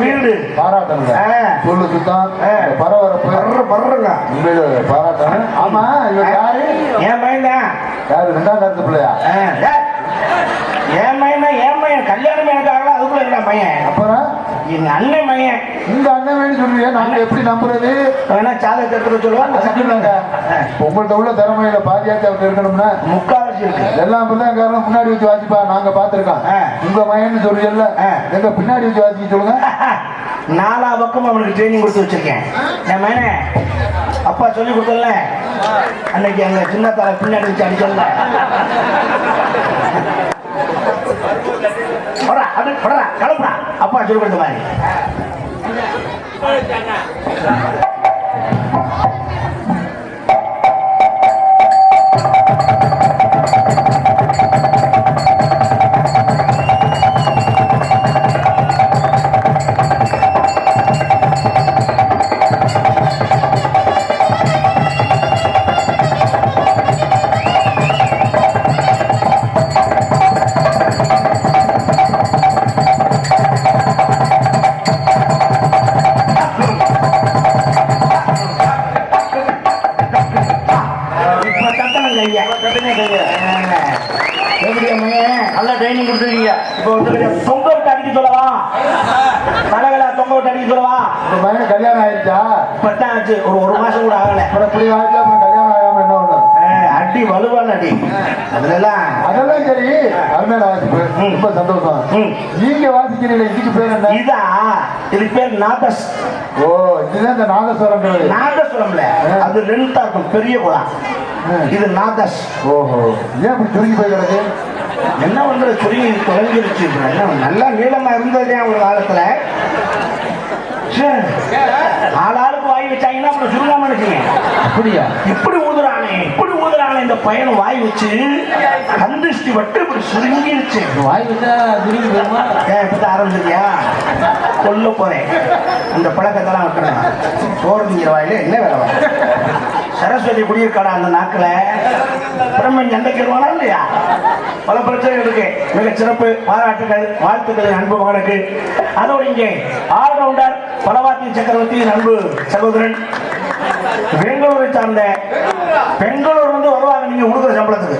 வீடு. பாராட்டணுங்க. ஆ. சொல்லு சுத்தம் ஆ. இந்த பரபரப்பு. பர்ற பர்றங்க. உண்மையில பாராட்டணும். ஆமா இவர் யாரு? என் தான் யாரு ரெண்டாம் கருத்து பிள்ளையா? என் பையன் தான் என் பையன். கல்யாணம் எனக்கு ஆகல அதுக்குள்ள என்ன பையன். அப்புறம்? எங்க அண்ணன் பையன் இந்த அண்ணன் வேணும் சொல்றீங்க நாங்க எப்படி நம்புறது? வேணா சாதத்தை எடுத்துட்டு சொல்லுவாங்க. உங்கள்ட்ட உள்ள திறமையில பாதியாச்சு அவங்க இருக்கணும்னா முக்காவாசி இருக்கு. எல்லாம் பிள்ளைங்க காரணம். முன்னாடி வச்சு வாசிப்பா நாங்க பாத்துருக்கோம். உங்க மயன்னு சொல்றீங்கல்ல. எங்க பின்னாடி வச்சு வாசிக்க சொல்லுங்க. நாலா பக்கம் அவனுக்கு ட்ரைனிங் கொடுத்து வச்சிருக்கேன். என் மகனே அப்பா சொல்லி கொடுத்தல அன்னைக்கு அங்க சின்ன தலை பின்னாடி வச்சு போடா கிளம்புடா அப்பா சொல்லி கொடுத்த மாதிரி. தலைகளை தொங்க விட்டு அடிக்க சொல்லவா. உங்க கல்யாணம் ஆயிடுச்சா இப்பதான் ஆச்சு ஒரு ஒரு மாசம் கூட ஆகல. இப்படி ஆயிடுச்சா கல்யாணம் ஆகாம என்ன ஏய், அடி வலுவான அடி. அதுலலாம் அதெல்லாம் சரி. அருமையான வாசிப்பு. ரொம்ப சந்தோஷம். நீங்க வாசிக்கிறீங்களே இதுக்கு பேர் என்ன? இதா? இதுக்கு பேர் நாதஸ். ஓ இதுதான் இந்த நாதஸ்வரம்ல. அது லென்த்தா இருக்கும் பெரிய குளம். இது நாதஸ். ஓஹோ. ஏன் இப்படி சுருங்கி போய் கிடக்கு? என்ன பண்றது சுருங்கி தொலைஞ்சிருச்சு? இப்ப என்ன நல்லா நீளமா இருந்தது ஒரு காலத்துல. ஆளாளுக்கு வாய் வச்சாங்கன்னா அப்புறம் சுருங்காம இருக்குங்க அப்படியா? இப்படி ஊதுறானே இப்படி ஊதுறானே இந்த பையன் வாய் வச்சு கந்திஷ்டி வட்டு இப்படி சுருங்கிருச்சு. வாய் வச்சா சுருங்கி ஏன் இப்பதான் ஆரம்பிச்சிருக்கியா கொல்ல போறேன். அந்த பழக்கத்தெல்லாம் விட்டுறேன் சோறுங்கிற வாயில என்ன வேலை வரும்? சரஸ்வதி குடியிருக்காடா அந்த நாக்குல? பிரம்மன் சண்டைக்கு வருவானா இல்லையா? பல பிரச்சனைகள் இருக்கு. மிக சிறப்பு பாராட்டுகள் வாழ்த்துக்கள் அன்பு மகனுக்கு. அதோடு இங்கே ஆல்ரவுண்டர் பலவாத்தி சக்கரவர்த்தியின் அன்பு சகோதரன். பெங்களூரை சார்ந்த பெங்களூர் வந்து வருவாங்க. நீங்க கொடுக்குற சம்பளத்துக்கு.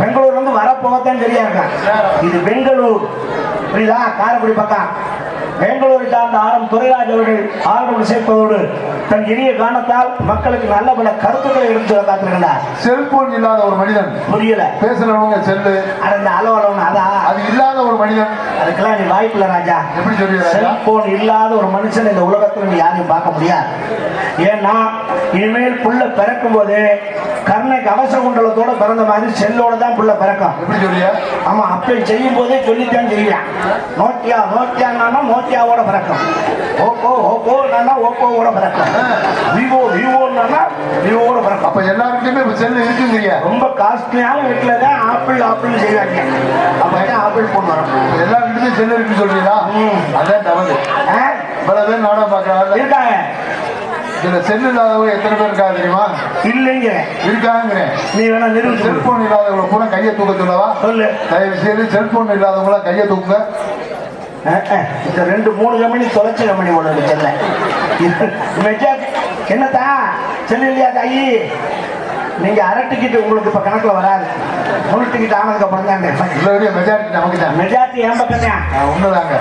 பெங்களூர் வந்து வரப்போகத்தான் சரியா இருக்கான் இது பெங்களூர். புரியுதா? காரைக்குடி பக்கம். பெங்களூரை சார்ந்த ஆரம் துரைராஜ் அவர்கள் ஆர்வம் சேர்ப்பதோடு தன் இனிய காரணத்தால் மக்களுக்கு நல்ல பல கருத்துக்களை எடுத்து காத்திருக்கிறார் செல்போன் இல்லாத ஒரு மனிதன். புரியல. பேசுறவங்க செல்லு. அட இந்த அலோ அலோன்னு அதான் அது இல்லாத ஒரு மனிதன். அதுக்கெல்லாம் நீ வாய்ப்பில்லை ராஜா. எப்படி சொல்றீங்க ராஜா? செல்போன் இல்லாத ஒரு மனுஷன் இந்த உலகத்துல நீ யாரையும் பார்க்க முடியாது. ஏன்னா இனிமேல் புள்ள பிறக்கும் போது கர்ண கவச குண்டலத்தோட பிறந்த மாதிரி செல்லோட தான் புள்ள பிறக்கும். எப்படி சொல்றியா ஆமா அப்ப செய்யும் போதே சொல்லித்தான் செய்வேன் நோக்கியா நோக்கியானா நோக்கியாவோட பிறக்கும். ஓப்போ ஓப்போனா ஓப்போவோட பிறக்கும். விவோ விவோன்னா விவோட பிறக்கும். அப்ப எல்லாருக்கிட்டையுமே இப்ப செல்லு இருக்குங்கிறியா ரொம்ப காஸ்ட்லியான வீட்டில் தான் ஆப்பிள் ஆப்பிள் செய்வாங்க. அப்போ ஆப்பிள் போன் வரும்? இப்ப எல்லாருக்கிட்டையுமே செல்லு இருக்குன்னு சொல்றீங்களா. அதான் தவறு? இவ்வளவு பேர் நாடகம் பார்க்கறாங்க இருக்காங்க. இதுல செல்லு இல்லாதவங்க எத்தனை பேர் இருக்கா தெரியுமா? இல்லைங்க. இருக்காங்கிறேன் நீ வேணா கொடு. செல்போன் இல்லாதவங்களை பூரா கையை தூக்க சொல்லவா? சொல்லு. தயவு செய்து செல்போன் இல்லாதவங்கள கையை தூக்குங்க. இந்த ரெண்டு மூணு கம்பெனி தொலைச்ச கம்பெனி ஒன்று செல்ல. மெஜா என்னத்தா? செல்லு இல்லையா தாயி? நீங்க அரை டிக்கெட் உங்களுக்கு இப்ப கணக்குல வராது. முழு டிக்கெட் ஆனதுக்கு அப்புறம் தான் மெஜாரிட்டி நமக்கு தான் மெஜாரிட்டி ஏன் பக்கம்? தான் உண்மைதாங்க.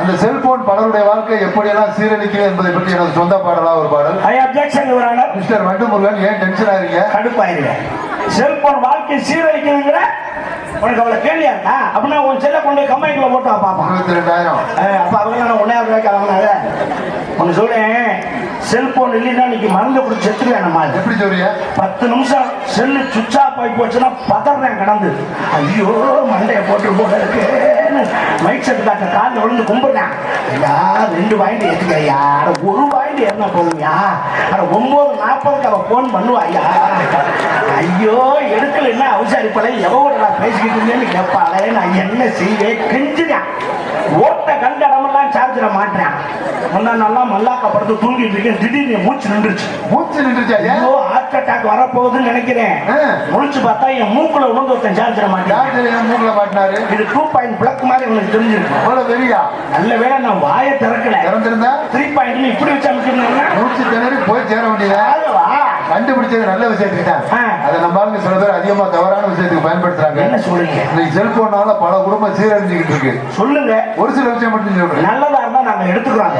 அந்த செல்போன் பலருடைய வாழ்க்கை எப்படியெல்லாம் சீரழிக்கும் என்பதை பற்றி எனது சொந்த பாடலா ஒரு பாடல். ஐ அப்ஜெக்ஷன் மிஸ்டர் வண்டுமுருகன் ஏன் டென்ஷன் ஆகிறீங்க கடுப்பாயிருங்க. செல்போன் வாழ்க்கை சீரழிக்குதுங்கிற உனக்கு அவ்வளவு கேள்வியா இருக்கா? அப்படின்னா உன் செல்ல கொண்டு போய் கம்பெனிக்குள்ள போட்டு இருபத்தி ரெண்டாயிரம். அப்ப அவங்க நான் ஒன்னாயிரம் ரூபாய்க்கு வாங்கினாங்க ஒன்று சொல்றேன். செல்போன் இல்லைன்னா இன்னைக்கு மருந்து குடிச்சு செத்துருவேன் நம்ம. எப்படி சொல்றீங்க? பத்து நிமிஷம் செல்லு சுவிட்ச் ஆஃப் ஆகி போச்சுன்னா பதறேன் கடந்து. ஐயோ மண்டையை போட்டு போல இருக்குன்னு மைக் காலில் விழுந்து கும்பிடுறேன். ஐயா ரெண்டு பாயிண்ட் ஏற்றுக்க ஐயா. ஒரு பாயிண்ட் ஏறினா போதுங்கய்யா அட ஒன்பது நாற்பதுக்கு அவள் ஃபோன் பண்ணுவா ஐயா. ஐயோ எடுக்கல என்ன அவசரிப்பலை? எவ்வளோ நான் பேசிக்கிட்டு இருந்தேன்னு கேட்பாளே நான் என்ன செய்வேன்? கெஞ்சுறேன். ஓட்ட கண்டடம் சார்ஜ் சார்ஜரை மாட்டேன் நல்லா மல்லாக்கா படுத்து தூங்கிட்டு இருக்கேன். திடீர்னு மூச்சு நின்றுச்சு. மூச்சு நின்றுச்சா ஐயோ ஹார்ட் அட்டாக் வரப்போகுதுன்னு நினைக்கிறேன். முழிச்சு பார்த்தா என் மூக்குல உணர்ந்து ஒருத்தன் சார்ஜரை மாட்டேன் மூக்குல மாட்டினாரு? இது டூ பாயிண்ட் பிளக் மாதிரி உங்களுக்கு தெரிஞ்சிருக்கு அவ்வளவு வெறியா நல்ல வேளை நான் வாயை திறக்கல. திறந்திருந்தா? த்ரீ பாயிண்ட் இப்படி வச்சு அமைச்சிருந்தேன்னா மூச்சு திணறி போய் சேர வேண்டியதா? கண்டுபிடிச்சது நல்ல விஷயத்துக்கு தான். அதை நம்ம ஆளுங்க சில பேர் அதிகமா தவறான விஷயத்துக்கு பயன்படுத்துறாங்க. என்ன சொல்றீங்க? இன்னைக்கு செல்போனால பல குடும்பம் சீரழிஞ்சுக்கிட்டு இருக்கு. சொல்லுங்க. ஒரு சில விஷயம் மட்டும் சொல்றேன் நல்லதா இருந்தா நாங்க எடுத்துக்கிறோம்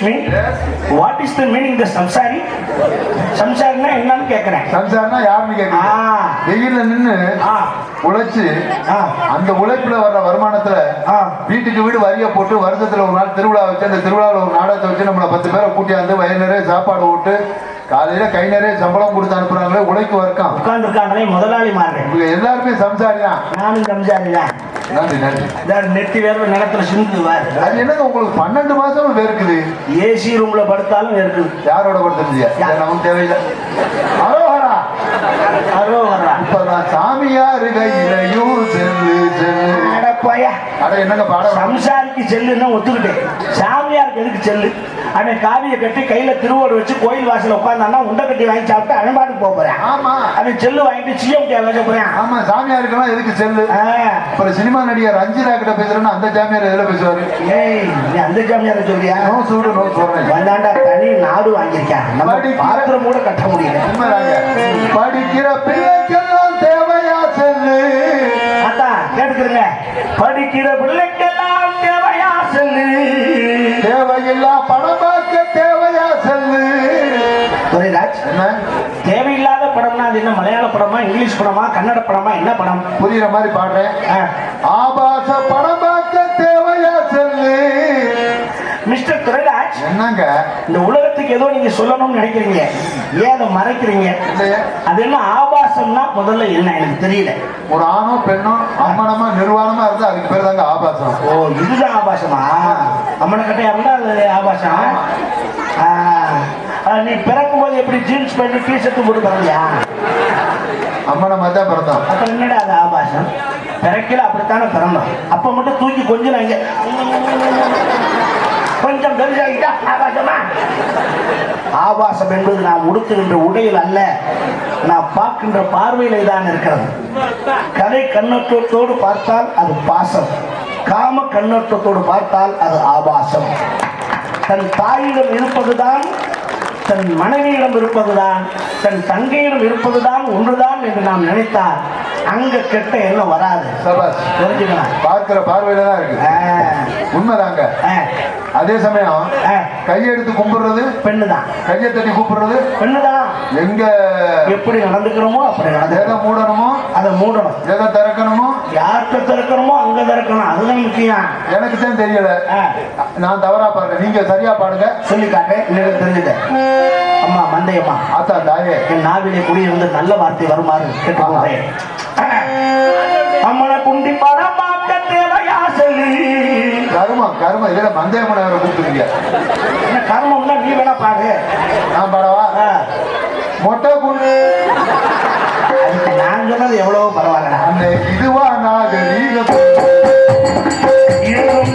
excuse me what is the meaning the சம்சாரி சம்சாரினா என்னன்னு கேக்குறேன் சம்சாரம்னா யாருன்னு கேட்க வெயில்ல நின்னு உழைச்சு அந்த உழைப்புல வர்ற வருமானத்துல வீட்டுக்கு வீடு வரிய போட்டு வருஷத்துல ஒரு நாள் திருவிழா வச்சு அந்த திருவிழாவில் ஒரு நாடகத்தை வச்சு நம்மள பத்து பேரை கூட்டியாந்து நிறைய சாப்பாடு போட்டு காலையில கை நிறைய சம்பளம் கொடுத்து அனுப்புறாங்களே உழைக்கு வர்க்கம். உட்கார்ந்துருக்காங்களே முதலாளி இவங்க எல்லாருமே சம்சாரி தான் நானும் சம்சாரி தான் நன்றி நன்றி. இதான் நெத்தி வேர்வை நிலத்துல சிந்துவார். அது என்னங்க உங்களுக்கு பன்னெண்டு மாசம் வேர்க்குது ஏசி ரூம்ல படுத்தாலும் இருக்குது யாரோட படுத்துருந்தியா நமக்கு தேவையில்லை. அரோஹரா அரோ வர்றா இப்பதான் சாமியாரு கையிலையும் செல்லு செல்லு அட என்னங்க பாடம்? சம்சாரிக்கு செல்லுன்னு ஒத்துக்கிட்டேன். சாமியாருக்கு எதுக்கு செல்லு? அவன் காவியை கட்டி கையில திருவோடு வச்சு கோயில் வாசல்ல உட்கார்ந்தான்னா உண்டை கட்டி வாங்கி சாப்பிட்டு அழம்பாட்டுக்கு போக போறேன். ஆமா. அவன் செல்லு வாங்கிட்டு சிஎம் கே வைக்க போறேன். ஆமா சாமியாருக்கெல்லாம் எதுக்கு செல்லு? அப்புறம் சினிமா நடிகர் ரஞ்சிதா கிட்ட பேசுறேன்னா அந்த சாமியார் எதுல பேசுவாரு? ஏய் நீ அந்த சாமியார சொல்றியா? நோ சூடு நோ சொல்றேன் வந்தாண்டா தனி நாடு வாங்கியிருக்கான். நம்ம பாத்திரம் கூட கட்ட முடியல. படிக்கிற பிள்ளைக்கெல்லாம் படிக்கிற பிள்ளைக்கெல்லாம் தேவையா செல்லு. தேவையில்லா பணம் பார்க்க தேவையா செல்லு. துரைராஜ் தேவையில்லாத படம்னா அது என்ன? மலையாள படமா இங்கிலீஷ் படமா கன்னட படமா என்ன படம்? புரியுற மாதிரி பாடுறேன். ஆபாச பணம் பார்க்க தேவையா செல்லு. மிஸ்டர் துரைராஜ் என்னங்க? இந்த உலகத்துக்கு ஏதோ நீங்க சொல்லணும்னு நினைக்கிறீங்க. ஏன் அதை மறைக்கிறீங்க? அது என்ன ஆபாசம்னா முதல்ல என்ன? எனக்கு தெரியல. ஒரு ஆணோ பெண்ணோ அம்மனமா நிர்வாணமா இருந்தா அதுக்கு பேர் தாங்க ஆபாசம். ஓ இதுதான் ஆபாசமா? அம்மனை கட்டையா இருந்தா அது ஆபாசம்? நீ பிறக்கும் போது எப்படி ஜீன்ஸ் பேண்ட் டி ஷர்ட் போட்டு பிறந்தியா? அம்மனமா தான் பிறந்தோம். அப்புறம் என்னடா அது ஆபாசம்? பிறக்கல அப்படித்தானே பிறந்தோம். அப்ப மட்டும் தூக்கி கொஞ்சம் நாங்க கொஞ்சம் பெருசாகிட்டா ஆபாசமா? ஆபாசம் என்பது நாம் உடுத்துகின்ற உடையில் அல்ல நாம் பார்க்கின்ற பார்வையிலே தான் இருக்கிறது. கதை கண்ணோட்டத்தோடு பார்த்தால் அது பாசம். காம கண்ணோட்டத்தோடு பார்த்தால் அது ஆபாசம். தன் தாயிடம் இருப்பதுதான் தன் மனைவியிடம் இருப்பதுதான் தன் தங்கையிடம் இருப்பதுதான் ஒன்றுதான் என்று நாம் நினைத்தால் அங்க கெட்ட எண்ணம் வராது. தெரிஞ்சுக்கலாம் பார்க்கிற பார்வையில தான் இருக்கு. உண்மைதாங்க. அதே சமயம் ஆ, கையெடுத்து கும்பிடுறது பெண்ணுதான். கையை தட்டி கூப்பிடுறது பெண்ணுதான். எங்க எப்படி நடந்துக்கிறோமோ அப்படி எதை நடந்துக்கணும் மூடணுமோ அதை மூடணும். எதை திறக்கணுமோ யார்கிட்ட திறக்கணுமோ அங்க திறக்கணும். அதுதான் முக்கியம். எனக்கு தான் தெரியல. நான் தவறா பாருங்க. நீங்க சரியா பாடுங்க. சொல்லி எனக்கு தெரிஞ்சுட்டேன் அம்மா மந்தையம்மா ஆத்தா தாயே. என் நாவிலே குடியிருந்து நல்ல வார்த்தை வருமாறு கேட்டுக்கொண்டேன் அம்மனை குண்டி படம் பார்க்க தேவையா சொல்லி. கருமம் கருமம் இதுல மந்தயமனை வேற கூப்பிட்டுருங்க கர்மம்னா நீ வேணா பாடு நான் பாடவா? மொட்டை அதுக்கு நான் சொன்னது எவ்வளவோ பரவாயில்லடா. அந்த இதுவா நாகரீகம் இருளும்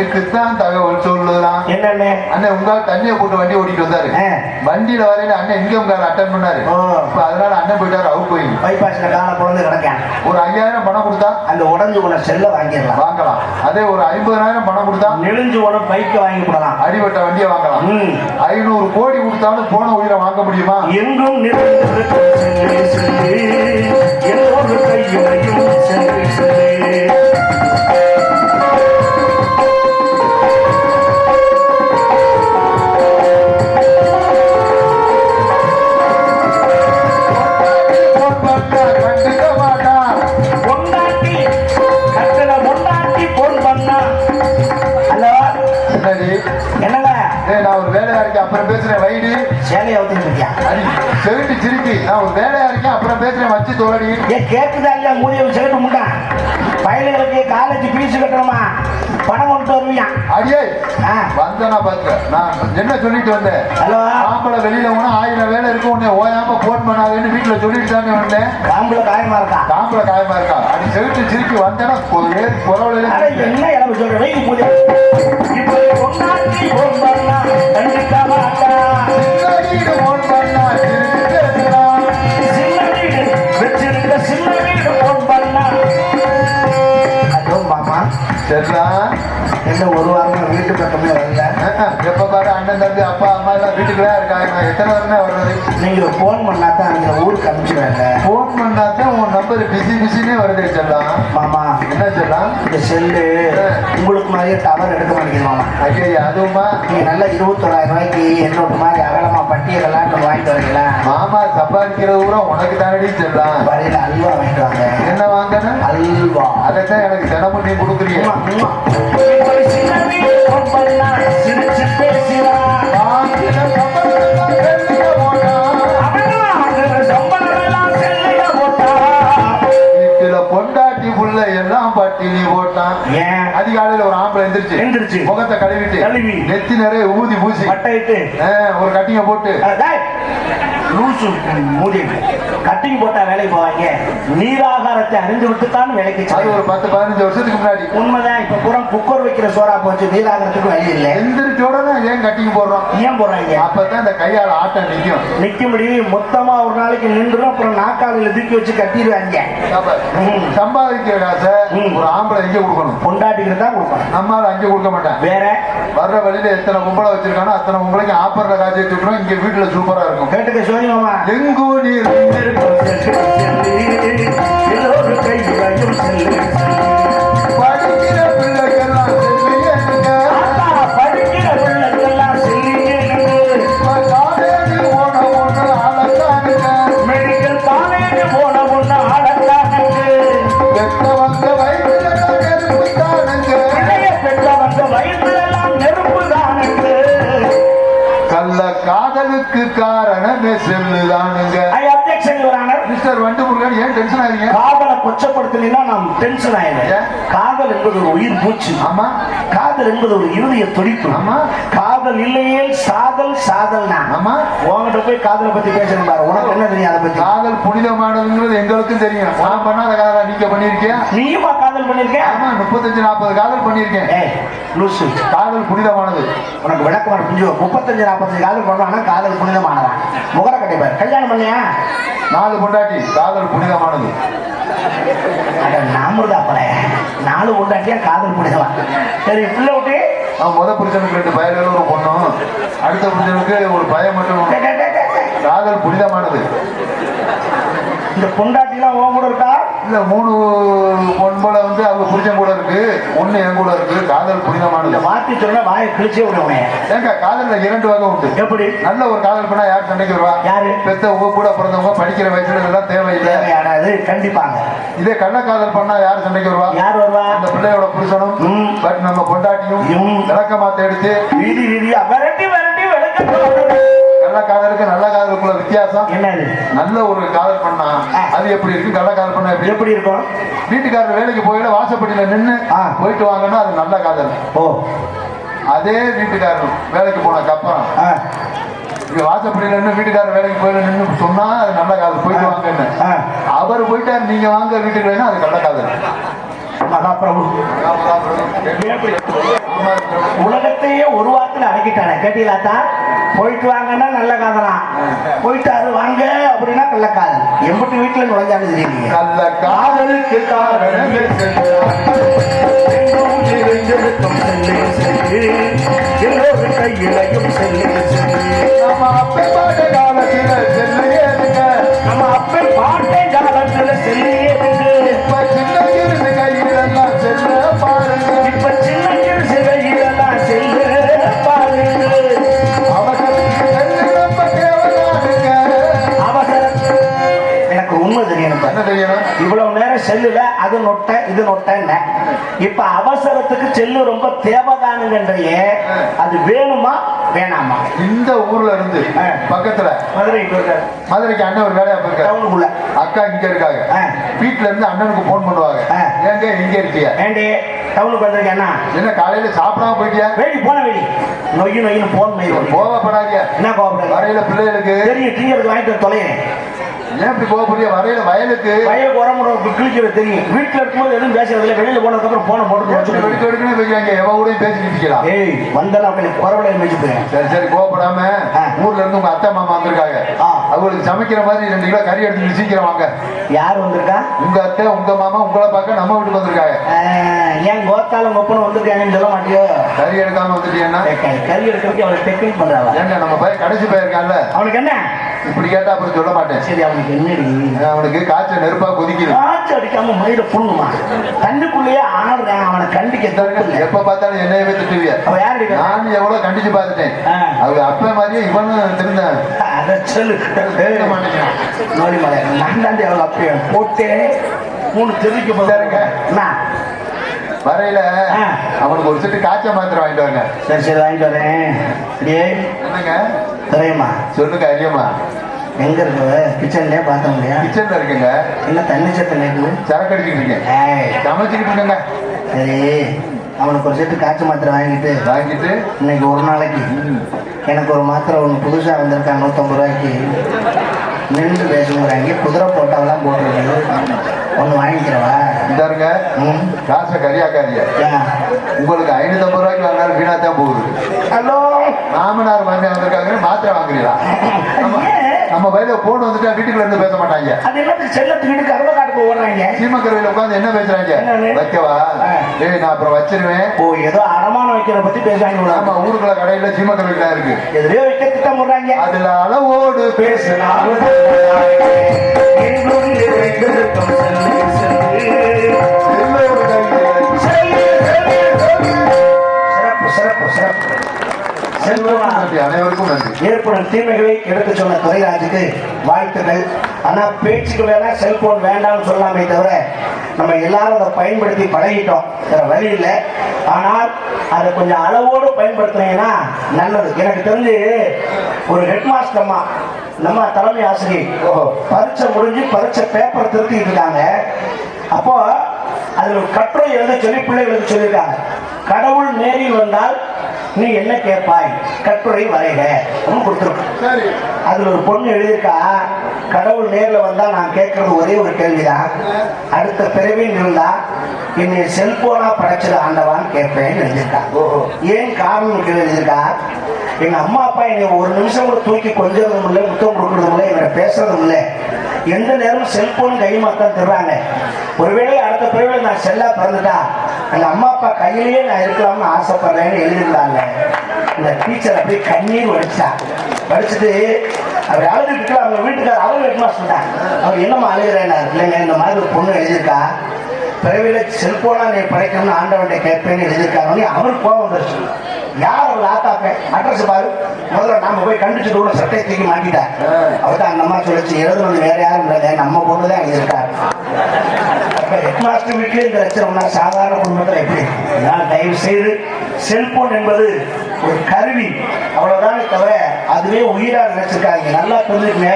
செல்லுலதான் வீட்டுக்கு தான் தகவல் சொல்லுறான் என்னன்னு அண்ணன் உங்களால் தண்ணியை போட்டு வண்டி ஓட்டிட்டு வந்தாரு. வண்டியில வரையில அண்ணன் இங்க உங்களால் அட்டன் பண்ணாரு. அதனால அண்ணன் போயிட்டாரு அவுட் கோயிங் பைபாஸ்ல காலை பிறந்து கிடக்கேன். ஒரு ஐயாயிரம் பணம் கொடுத்தா? அந்த உடஞ்சு போன செல்லை வாங்கிடலாம். வாங்கலாம். அதே ஒரு ஐம்பதாயிரம் பணம் கொடுத்தா? நெளிஞ்சு போன பைக்கை வாங்கி போடலாம் அடிபட்ட வண்டியை வாங்கலாம். ஐநூறு கோடி கொடுத்தாலும் போன உயிரை வாங்க முடியுமா? எங்கும் நிறைந்திருக்கும் அப்புறம் பேசுறேன் வைடி. சேலையை அடி செவிட்டு சிரிக்கி நான் ஒரு வேலையா இருக்கேன் அப்புறம் பேசுறேன் வச்சு தோழடி ஏ கேக்குதா இல்லையா மூலியை சேர்த்து முட்டான் பயலுகளுக்கு காலேஜ் ஃபீஸ் கட்டணுமா? பணம் கொண்டு வருவியா? அடியே. வந்தனா பாத்து நான் என்ன சொல்லிட்டு வந்தேன்? ஹலோ? ஆம்பளை வெளியில போனா ஆயிரம் வேலை இருக்கும் உன்னை ஓயாம போன் பண்ணாதேன்னு வீட்டுல சொல்லிட்டு தானே வந்தேன். காம்புல காயமா இருக்கா? தாம்பளை காயமா இருக்கா? அடி செவிட்டு சிரிக்கி வந்தேன்னா குறவுல என்ன இளவு சொல்ற? வெயில் பூஜை இப்போ பண்ணா பண்ணா பண்ணா என்ன ஒரு வாரமா வீட்டு பக்கமே வரல? எப்ப பாரு அண்ணன் தம்பி அப்பா அம்மா எல்லாம் வீட்டுக்குள்ளே இருக்காங்க. எத்தனை வரமே வர்றது? நீங்க போன் பண்ணா தான் நீங்க ஊருக்கு அனுப்பிச்சுடுறாங்க போன் பண்ணாதான் உன் நம்பர் பிஸி பிஸினே வருது செல்லாம் மாமா என்ன செல்லாம் இந்த செல்லு உங்களுக்கு மாதிரியே டவர் எடுக்க மாட்டேங்குது மாமா ஐயா அதுவுமா நீங்க நல்ல இருபத்தோராயிரம் ரூபாய்க்கு என்னோட மாதிரி அகலமா பட்டியலாம் வாங்கிட்டு வரீங்களா? மாமா சம்பாதிக்கிறது பூரா உனக்கு தானடி செல்லாம். வரையில அல்வா வாங்கிட்டு வாங்க. என்ன வாங்கணும் அல்வா. அதைத்தான் எனக்கு தினமும் நீ கொடுக்குறீங்க. சிரிச்சு பேசினா எல்லாம் பட்டினி அதிகாலையில ஒரு ஆம்பளை எந்திரிச்சு எந்திரிச்சு. முகத்தை கழுவிட்டு கழுவி. நெத்தி நிறைய ஊதி பூசி. ஒரு கட்டிங்க போட்டு. கட்டிங் போட்டா வேலைக்கு போவாங்க. நீராகாரத்தை அறிந்து விட்டு தான் வேலைக்கு அது. ஒரு பத்து பதினஞ்சு வருஷத்துக்கு முன்னாடி. உண்மைதான் இப்ப பூரா குக்கர் வைக்கிற சோறா போச்சு நீராகாரத்துக்கு வழி இல்லை. எந்திரிச்ச உடனே ஏன் கட்டிங் போடுறோம்? ஏன் போடுறாங்க? அப்பதான் இந்த கையால ஆட்டம் நிக்கும். நிக்க முடியும். மொத்தமா ஒரு நாளைக்கு நின்றுடும் அப்புறம் நாக்காளில தூக்கி வச்சு கட்டிடுவாங்க. சம்பாதிக்கிற காசை. ஒரு ஆம்பளை எங்க கொடுக்கணும். பொண்டாட்டிக்கு தான் கொடுக்கணும். நம்மால அங்கே கொடுக்க மாட்டேன். வேற? வர்ற வழியில எத்தனை கும்பலை வச்சிருக்கானோ அத்தனை கும்பலைக்கு ஆப்பர்ல காய்ச்சி வச்சுக்கணும் இங்க வீட்டுல சூப்பரா இருக்கும். கேட்டுக்க சோனி மாமா எங்கூ என்பது ஒரு உயிர் மூச்சு ஆமா? காதல் என்பது ஒரு இருதய துடிப்பு. ஆமா. காதல் இல்லையே சாதல் சாதல் தான் ஆமா? உங்ககிட்ட போய் காதலை பத்தி பேசணும் பாரு. உனக்கு என்ன தெரியும் அதை பத்தி? காதல் புனிதமானதுங்கிறது எங்களுக்கும் தெரியும். நான் பண்ணாத காதலா நீங்க பண்ணிருக்கியா நீயுமா காதல் பண்ணிருக்க ஆமா முப்பத்தஞ்சு நாற்பது காதல் பண்ணிருக்கேன். ஏய் லூசு. காதல் புனிதமானது. உனக்கு விளக்கமான புரிஞ்சு முப்பத்தஞ்சு நாற்பத்தஞ்சு காதல் பண்ணானா காதல் புனிதமானதா? முகர கட்டிப்பார் கல்யாணம் பண்ணியா நாலு பொண்டாட்டி காதல் புனிதமானது. அட பல நாலு கொண்டாட்டியா காதல் புனிதமா? சரி பிள்ளை விட்டு அவன் முத புருஷனுக்கு ரெண்டு பயல்கள் ஒரு பொண்ணும். அடுத்த புருஷனுக்கு ஒரு பையன் மட்டும். காதல் புனிதமானது. இந்த பொண்டாட்டிலாம் உன் கூட இருக்கா? இல்ல மூணு பொன்போல வந்து அவங்க புருஷன் கூட இருக்கு. ஒண்ணு என் கூட இருக்கு. காதல் புனிதமானது. வார்த்தை சொன்னா வாயை கிழிச்சே விடுவேன் ஏங்க காதல்ல இரண்டு வகை உண்டு. எப்படி? நல்ல ஒரு காதல் பண்ணா யார் சண்டைக்கு வருவா? யாரு? பெத்த உங்க கூட பிறந்தவங்க படிக்கிற வயசுல இதெல்லாம் தேவையில்லை. தேவையானது கண்டிப்பாங்க. இதே கள்ள காதல் பண்ணா யார் சண்டைக்கு வருவா? யார் வருவா? அந்த பிள்ளையோட புருஷனும். பட் நம்ம பொண்டாட்டியும் ம். விளக்கமாத்த எடுத்து வீதி வீதியா விரட்டி விரட்டி விளக்க காதலுக்கு நல்ல காதலுக்குள்ள வித்தியாசம். என்னது? நல்ல ஒரு காதல் பண்ணா அது எப்படி இருக்கு? கள்ள காதல் பண்ணா எப்படி? எப்படி இருக்கும்? வீட்டுக்காரர் வேலைக்கு போயில வாசப்படியில நின்னு ஆ. போயிட்டு வாங்கன்னா அது நல்ல காதல். ஓ. அதே வீட்டுக்காரர் வேலைக்கு போனதுக்கு அப்புறம் இங்க வாசப்படியில நின்று வீட்டுக்காரர் வேலைக்கு போயில நின்னு சொன்னா அது நல்ல காதல். போயிட்டு வாங்கன்னு. அவர் போயிட்டாரு நீங்க வாங்க வீட்டுக்கு வேணா அது கள்ள காதல். மகாபிரபு உலகத்தையே ஒரு வாரத்துல அடக்கிட்டானே. கேட்டீங்களாத்தா போயிட்டு வாங்கன்னா நல்ல காதலாம் போயிட்டாரு வாங்க அப்படின்னா நல்ல காதல். எம்பிட்டு வீட்டுல நுழைஞ்சாலும் தெரியலையே நல்ல காதலுக்கு எல்லோரும் கையிலையும் செல்லே நம்ம அப்பே பாட்ட காலத்துல செல்ல. ஏறுங்க நம்ம அப்பே பாட்டை காலத்துல செல்லியே செல்லுல அது நொட்ட இது நொட்டன்னு. இப்ப அவசரத்துக்கு செல்லு ரொம்ப தேவைதானுங்கன்றையே அது வேணுமா வேணாமா? இந்த ஊர்ல இருந்து. பக்கத்துல மதுரை மதுரைக்கு அண்ணன் ஒரு வேலையா போயிருக்காரு. டவுனுக்குள்ள அக்கா இங்க இருக்காங்க. வீட்டுல இருந்து அண்ணனுக்கு போன் பண்ணுவாங்க. ஏங்க இங்க இருக்கியா ஏண்டி டவுனுக்கு வந்திருக்கேன்னா என்ன காலையில சாப்பிடாம போயிட்டியா? வேடி போன வேடி. நொய்யு நொய்யுன்னு போன் கோவப்படாதீங்க. என்ன கோபப்படுற வரையில பிள்ளைகளுக்கு தெரியும் டீங்களுக்கு வாங்கிட்டு தொலைகிறேன். ஏன் இப்படி கோவப்படுறிய வரையில வயலுக்கு. வயலுக்கு உரமுறை கிழிக்கிறது தெரியும். வீட்டுல இருக்கும்போது எதுவும் பேசுறதுல வெளியில போனதுக்கு அப்புறம் போனை போட்டு வெடிக்க வச்சுட்டு வெடிக்கணும் வைக்கிறாங்க எவ கூட பேசிக்கிட்டு இருக்கலாம் ஏய் வந்தா அப்படி குறவலை மேய்ச்சி போயிடுறேன் சரி சரி கோவப்படாம. ஆ. ஊர்ல இருந்து உங்க அத்தை மாமா வந்திருக்காங்க. அவங்களுக்கு சமைக்கிற மாதிரி ரெண்டு கிலோ கறி எடுத்துட்டு சீக்கிரம் வாங்க. யார் வந்திருக்கா? உங்க அத்தை உங்க மாமா உங்களை பார்க்க நம்ம வீட்டுக்கு வந்திருக்காங்க. ஏன் கோத்தாலும் கொப்பனும் வந்திருக்காங்கன்னு சொல்ல மாட்டியோ? கறி எடுக்காம வந்துட்டீங்கன்னா கறி எடுக்கிறதுக்கு அவளை டெக்னிக் பண்றாவா ஏங்க நம்ம பையன் கடைசி போயிருக்கான்ல அவனுக்கு என்ன? இப்படி கேட்டா அப்புறம் சொல்ல மாட்டேன். சரி அவனுக்கு என்னடி? அவனுக்கு காய்ச்சல் நெருப்பா கொதிக்குது. காய்ச்சி அடிக்காம மயில புண்ணுமா? தண்ணுக்குள்ளேயே ஆடுறேன் அவனை கண்டிக்க தவிர எப்ப பார்த்தாலும் என்னையவே திட்டுவிய? அவ யாரடி? பேசுறா? நானும் எவ்வளவு கண்டிச்சு பார்த்துட்டேன். அவங்க அப்ப மாதிரியே இவனும் திருந்தேன். அதை சொல்லு. மாட்டேங்கிறான். நோடி மலை நான் தாண்டி அவளை அப்படியே போட்டேன். மூணு தெரிவிக்க சரிங்க. என்ன வரையில. அவனுக்கு ஒரு செட்டு காய்ச்சல் மாத்திரை வாங்கிட்டு வாங்க. சரி சரி வாங்கிட்டு வரேன். என்னங்க? தெரியுமா? சொல்லுங்க அரியம்மா எங்க இருக்கு? கிச்சன்லயே பார்த்தோம் இல்லையா? கிச்சன்ல இருக்குங்க. என்ன தண்ணி சத்தம் கேட்குது சரக்கு அடிச்சுட்டு இருக்கேன். ஏய். சமைச்சுக்கிட்டு இருக்கேங்க. சரி. அவனுக்கு ஒரு செட்டு காய்ச்சல் மாத்திரை வாங்கிட்டு வாங்கிட்டு? இன்னைக்கு ஒரு நாளைக்கு. எனக்கு ஒரு மாத்திரை ஒன்று புதுசாக வந்திருக்கான் நூற்றம்பது ரூபாய்க்கு. நின்று பேசுங்கிறாங்க குதிரை போட்டாவெல்லாம் போட்டுருக்கு ஒன்று வாங்கிக்கிறவா? இந்தாருங்க. காசை கரியாக்காரியா உங்களுக்கு ஐநூத்தி ஐம்பது ரூபாய்க்கு வாங்கினாலும் வீணா தான் போகுது. ஹலோ. மாமனார் மாமியார் வந்திருக்காங்க மாத்திரை வாங்குறீங்களா? நம்ம- நம்ம வயல போன் வந்துட்டா வீட்டுக்குள்ள இருந்து பேச மாட்டாங்க. அது என்ன செல்லத்துக்கிட்டு கருவ காட்டுக்கு ஓடுறாங்க. சீமக்கரையில உட்காந்து என்ன பேசுறாங்க? வைக்கவா. ஏய் நான் அப்புறம் வச்சிருவேன். ஓ ஏதோ அடமானம் வைக்கிறத பத்தி பேசுறாங்க. ஆமா ஊருக்குள்ள கடையில சீமக்கரையில இருக்கு. எதிரே வைக்க திட்டம் போடுறாங்க. அதுல அளவோடு எல்லோரும் சிறப்பு சிறப்பு சிறப்பு. அனைவருக்கும் நன்றி ஏற்படும் தீமைகளை எடுத்து சொன்ன துறைராஜுக்கு வாழ்த்துக்கள். ஆனா பேச்சுக்கு வேணா செல்போன் வேண்டாம்னு சொல்லாமே தவிர நம்ம எல்லாரும் அதை பயன்படுத்தி பழகிட்டோம். வேற வழி இல்லை. ஆனால் அதை கொஞ்சம் அளவோடு பயன்படுத்தினீங்கன்னா நல்லது. எனக்கு தெரிஞ்சு ஒரு ஹெட் மாஸ்டர் அம்மா நம்ம தலைமை ஆசிரியர் ஓஹோ. பரீட்சை முடிஞ்சு பரீட்சை பேப்பர் திருத்திட்டு இருக்காங்க. அப்போ அதில் ஒரு கட்டுரை எழுத சொல்லி பிள்ளைகளுக்கு சொல்லியிருக்காங்க. கடவுள் நேரில் வந்தால் நீ என்ன கேட்பாய்? கட்டுரை வரைக. கொடுத்துருக்கு அதுல ஒரு பொண்ணு எழுதியிருக்கா கடவுள் நேர்ல வந்தா நான் கேட்கறது ஒரே ஒரு கேள்விதான் அடுத்த பிறவின்னு இருந்தா என்னை செல்போனா படைச்சது ஆண்டவான்னு கேட்பேன்னு எழுதியிருக்கா. ஏன் காரணம் எழுதியிருக்கா? எங்க அம்மா அப்பா என்னை ஒரு நிமிஷம் கூட தூக்கி கொஞ்சறதும் இல்லை முத்தம் கொடுக்கறதும் இல்லை என்னை பேசுறதும் இல்லை. எந்த நேரமும் செல்போன் கையுமா தான் தர்றாங்க ஒருவேளை அடுத்த பிறவில நான் செல்லா பிறந்துட்டா எங்க அம்மா அப்பா கையிலேயே நான் இருக்கலாம்னு ஆசைப்படுறேன்னு எழுதியிருந்தாங்க. இந்த டீச்சர் அப்படியே கண்ணீர் வடிச்சா வடிச்சிட்டு அவர் அழுதுட்டு இருக்கலாம் அவங்க வீட்டுக்காரர் அவர் மாஸ்டர் தான் அவர் என்னம்மா அழுகிறேன் இல்லைங்க இந்த மாதிரி ஒரு பொண்ணு எழுதியிருக்கா. பிறவில செல்போனா நீ படைக்கணும்னு ஆண்டவன்ட்ட கேட்பேன்னு எழுதியிருக்காங்க அவர் கோவம் வந்துருச்சு. யார் அவர் ஆத்தாப்பேன் அட்ரஸ் பாரு. முதல்ல நாம போய் கண்டிச்சுட்டு கூட சட்டையை தூக்கி மாட்டிட்டார். அவர் தான் அந்த அம்மா சொல்லிச்சு எழுதுனது வேற யாரும் இல்லை நம்ம பொண்ணு தான் எழுதியிருக்காரு அப்ப ஹெட் மாஸ்டர் இந்த லட்சணம்னா சாதாரண குடும்பத்தில் எப்படி நான் தயவு செய்து செல்போன் என்பது ஒரு கருவி. அவ்வளோதான் தவிர அதுவே உயிராக நினைச்சிருக்காங்க நல்லா தெரிஞ்சுக்கங்க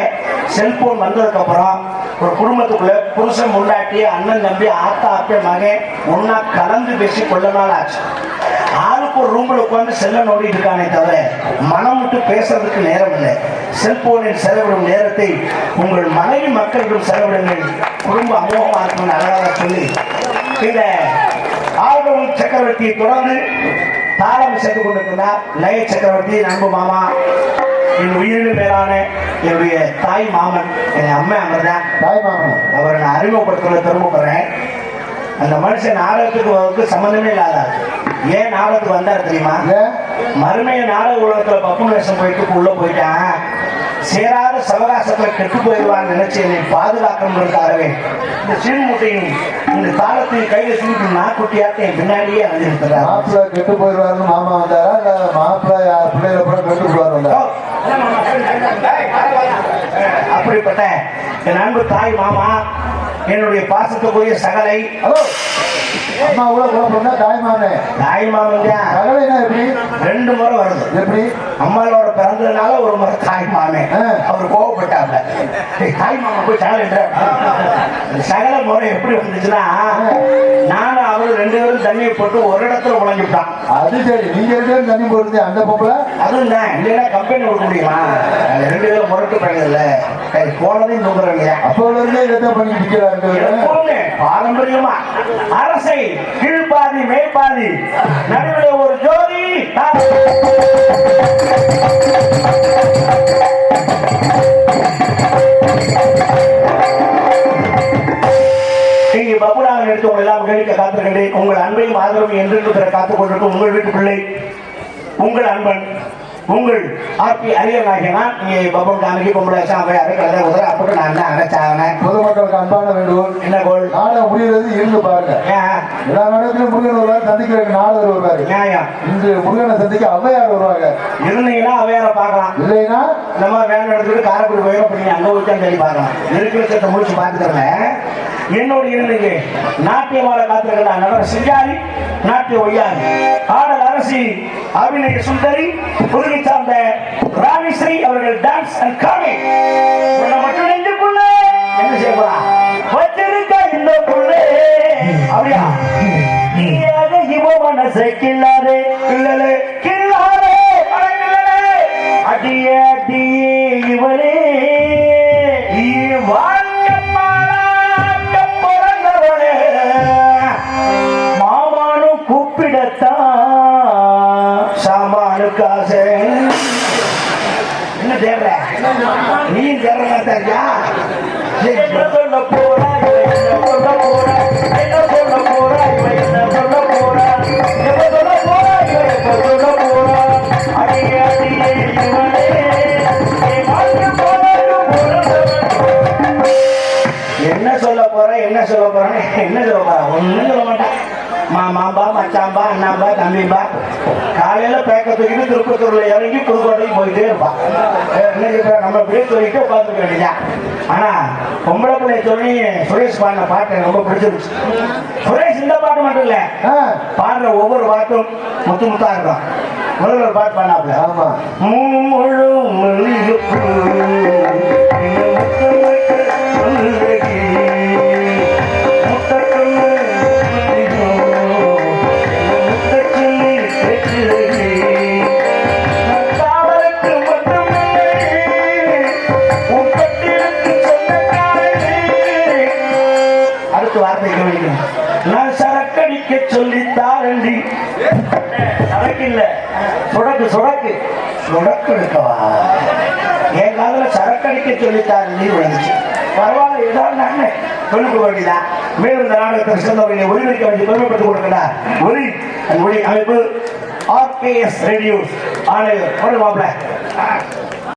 செல்போன் வந்ததுக்கப்புறம் ஒரு குடும்பத்துக்குள்ள புருஷன் முண்டாட்டி அண்ணன் தம்பி ஆத்தா அப்பே மகன் ஒன்னா கலந்து பேசி கொள்ள நாள் ஆச்சு. ஒரு ரூம்ல உட்கார்ந்து செல்ல நோண்டிட்டு இருக்கானே தவிர மனம் விட்டு பேசுறதுக்கு நேரம் இல்லை செல்போனில் செலவிடும் நேரத்தை உங்கள் மனைவி மக்களிடம் செலவிடுங்கள். குடும்ப அமோகமா இருக்கும்னு அழகாக சொல்லி. இந்த ஆர்வம் சக்கரவர்த்தியை தொடர்ந்து தாளம் சேர்த்து கொண்டிருக்கிறார். லய சக்கரவர்த்தி நண்பு மாமா என் உயிரினும் மேலான என்னுடைய தாய் மாமன் என் அம்மா அமர்தான் தாய் மாமன். அவரை நான் அறிமுகப்படுத்த திரும்பப்படுறேன் அந்த மனுஷன் நாடகத்துக்கு வந்து சம்மந்தமே இல்லாத. ஏன் நாடகத்துக்கு வந்தார் தெரியுமா? மறுமைய நாடக உலகத்துல பப்பு வேஷம் போயிட்டு உள்ள போயிட்டான். சேராத சவகாசத்துல கெட்டு போயிடுவான்னு நினைச்சு என்னை பாதுகாக்கணுன்றதுக்காகவே இந்த சீன்முட்டையும் இந்த தாளத்தையும் கையில சுருட்டு நாக்குட்டியாட்ட என் பின்னாடியே அணிஞ்சிருக்கிறார் மாப்பிள்ளை கெட்டு போயிடுவாருன்னு மாமா வந்தாரா? இல்ல மாப்பிள்ளை பிள்ளைகளை கூட கெட்டு போடுவார் வந்தாரா? அப்படிப்பட்ட என் அன்பு தாய் மாமா என்னுடைய பாசத்துக்குரிய சகலை. அம்மா கூட குழப்பம்னா தாய் மாமனே தாய் மாமன் தான் சகலைனா எப்படி? ரெண்டு முறை வருது. எப்படி? அம்மாவோட பிறந்ததுனால ஒரு முறை தாய் மாமே. அவர் கோவப்பட்டாப்ல. ஏய், தாய் மாமா போய் சகல சகல முறை எப்படி வந்துச்சுன்னா நானும் அவரும் ரெண்டு பேரும் தண்ணியை போட்டு ஒரு இடத்துல உழைஞ்சுட்டான் அது சரி. நீங்க ரெண்டு பேரும் தண்ணி போடுறது அந்த பொம்பளை? அதுவும் தான் இல்லைன்னா கம்பெனி கொடுக்க முடியுமா? ரெண்டு பேரும் முரட்டு பையன்ல போனதையும் தூங்குறவங்க அப்போ இருந்தே இதைத்தான் பண்ணி நிக்கிறாரு ரெண்டு பேரும் எப்பவுமே பாரம்பரியமா அரசை கீழ்பாதி பாதி. நடுவில் ஒரு ஜோதி இங்கே எடுத்து உங்களை எல்லாம் கேட்க உங்கள் அன்பையும் ஆதரவும் என்றென்று பெற காத்துக் கொண்டிருக்கும் உங்கள் வீட்டு பிள்ளை உங்கள் அன்பன். உங்கள் ஆர்பி அரியநாயகனா நீங்க பபன் காமிக்கு பொம்பளை சாம்பை அரை கலரை உதர அப்படி நான் தான் அடைச்சாகினேன் பொதுமக்களுக்கு அன்பான வேண்டுகோள். என்ன கோல்? நாடகம் முடிகிறது இருந்து பாருங்க. எல்லா நாடகத்திலும் முருகன் வருவார் சந்திக்கிறதுக்கு நாடகர் வருவாரு இன்று முருகனை சந்திக்க ஔவையார் வருவாங்க. இருந்தீங்கன்னா அவையார பார்க்கலாம். இல்லைன்னா? மாதிரி வேலை எடுத்துட்டு காரைக்குடி போய் அப்படி அங்க தான் தேடி பார்க்கலாம். இருக்கிற சட்டை முடிச்சு பார்த்துக்கிறேன். என்னோடு இருந்தீங்க. நாட்டியமால காத்திருக்கிறா நடன செஞ்சாரி நாட்டிய ஒய்யாரி ஆடல் அரசி அபிநய சுந்தரி புதுகை சார்ந்த ராணிஸ்ரீ அவர்கள் டான்ஸ் அண்ட் காமி உன்னை மட்டும் நெஞ்சுக்குள்ள என்ன செய்ய போறா? வச்சிருக்க இந்த புள்ளே அப்படியா? நீயாக இவ மனசை கில்லாதே கிள்ளலே நீ தேடுற தெரியா? என்ன சொல்ல போறா? என்ன சொல்ல போறா? என்ன சொல்ல போறா? என்ன சொல்ல போறா? என்ன சொல்ல போறா? என்ன சொல்ல போறா? அடியே அடியே பிறந்தவன். என்ன சொல்ல போற? என்ன சொல்ல போறேன்னு? என்ன சொல்ல போற? ஒண்ணும் சொல்ல மாட்டேன் மாமாம்பா மச்சாம்பா அண்ணாம்பா தம்பிம்பா. காலையில பேக்க தூக்கிட்டு திருப்பத்தூர்ல இறங்கி புதுக்கோட்டைக்கு போயிட்டே இருப்பான். நம்ம இப்படியே சொல்லிட்டு உட்காந்துக்க வேண்டியதா ஆனா பொம்பளை பிள்ளை சொல்லி சுரேஷ் பாடின பாட்டு ரொம்ப பிடிச்சிருச்சு சுரேஷ் இந்த பாட்டு மட்டும் இல்ல பாடுற ஒவ்வொரு பாட்டும் முத்து முத்தா இருக்கும். முதல்ல ஒரு பாட்டு பாடினாப்ல ஆமா. முழு சரக்கடிக்க சொல்லி தாரண்டி விழுந்துச்சு பரவாயில்ல ஏதாவது நானே சொல்லிக்க வேண்டியதான் மேலும் இந்த நாடகத்தை சிறந்தவர்களை ஒளிபரிக்க வேண்டிய பெருமைப்பட்டுக் கொடுக்கிறார் ஒளி அந்த ஒளி அமைப்பு ஆர்கேஎஸ் ரேடியோ ஆணையர் ஒரு மாப்பிள்ள